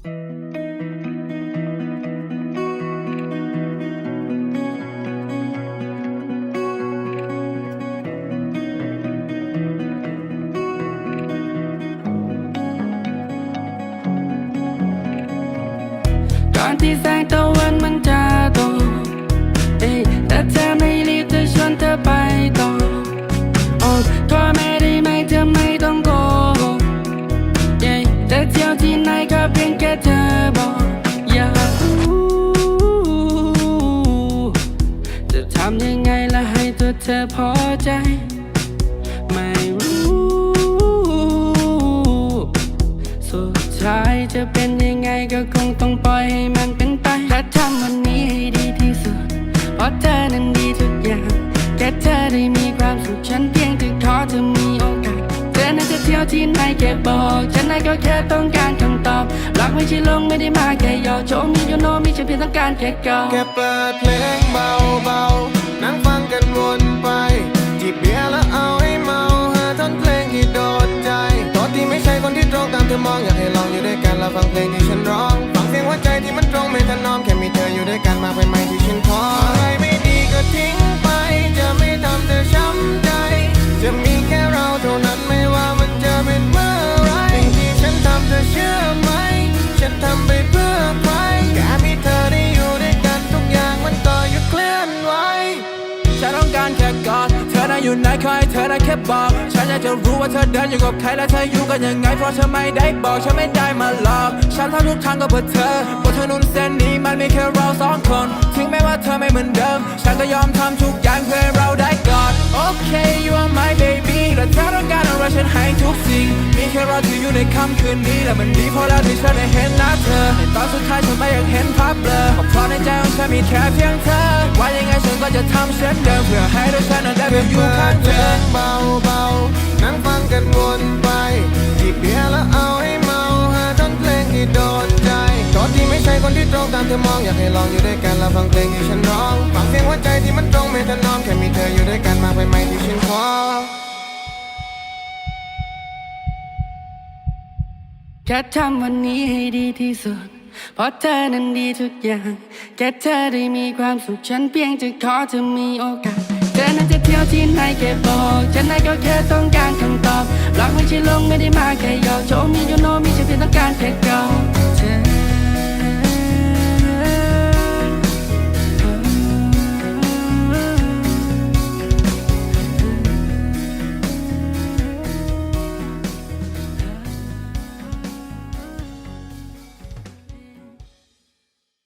ก่อนที่แสงตะวันมันจะตกเอ้แต่เธอไม่รีบจะชวนเธอไปต่อโอ้โทรไม่ได้ไหมเธอไม่ต้องโกหกเย้จะเที่ยวที่ไหนก็เพียง อพอใจ ไม่รู้ สุดท้ายจะเป็นยังไงก็คงต้องปล่อยให้มันเป็นไปและทำวันนี้ให้ดีที่สุด เพราะเธอนั้นดีทุกอย่าง แค่เธอได้มีความสุขฉันเพียงแต่ขอเธอมีโอกาสเธอนั้นจะเที่ยวที่ไหนแค่บอก ฉันนั้นก็แค่ต้องการคำตอบรักไม่ใช่ลงไม่ได้มาแค่ยอโชว์มีอยู่โนมีฉันเพียงต้องการแค่กอดแค่เปิดเพลงเบาๆ นั่งฟังกันวนไป จีบเบียร์แล้วเอาให้เมาหาท่อนเพลงที่โดนใจตอนที่ไม่ใช่คนที่ตรงตามเธอมองอยากให้ลองอยู่ด้วยกันแล้วฟังเพลงที่ฉันร้อง ฟังเสียงหัวใจที่มันตรงไม่ถนอมแค่มีเธออยู่ด้วยกันมาเป็นไม้ที่ฉันขอ นแค่กอดเธอนั้นอยู่ไหนขอให้เธอนั้นแค่บอก ฉันอยากจะรู้ว่าเธอเดินอยู่กับใครและเธออยู่กันยังไงเพราะเธอไม่ได้บอกฉันไม่ได้มาหลอก ฉันทำทุกทางก็เพื่อเธอบนถนนเส้นนี้มันมีแค่เราสองคน ถึงแม้ว่าเธอไม่เหมือนเดิม ฉันก็ยอมทำทุกอย่างเพื่อเราได้กอด โอเค you are my baby และเธอต้องการอะไรฉันให้ทุกสิ่ง มีแค่เราที่อยู่ในค่ำคืนนี้และมันดีพอแล้วที่ฉันได้เห็นหน้าเธอในตอนสุดท้ายฉันไม่อยากเห็นภาพเบลอเพราะในใจของฉันมีแค่เพียงเธอว่ายังไง ก็จะทำเช่นเดิมเพื่อให้ด้วยฉันนั้นได้แบบอยู่ข้างดเพเธลองเบาๆนั่งฟังกันวนไปจีบเบียร์แล้วเอาให้เมาหาท่อนเพลงที่โดนใจตัวที่ไม่ใช่คนที่ตรงตามเธอมองอยากให้ลองอยู่ด้วยกันแล้วฟังเพลงที่ฉันร้องฟังเสียงหัวใจที่มันตรงไม่ถนอมแค่มีเธออยู่ด้วยกันมากไปไหมที่ฉันขอแค่ทำวันนี้ให้ดีที่สุด เพราะเธอนั้นดีทุกอย่าง แค่เธอได้มีความสุขฉันเพียงจะขอเธอมีโอกาส เธอนั้นจะเที่ยวที่ไหนแค่บอก ฉันนั้นก็แค่ต้องการคำตอบรักไม่ใช่ลงไม่ได้มาแค่หยอกโชว์มีอยู่โนมีฉันเพียงต้องการแค่กอดเธอ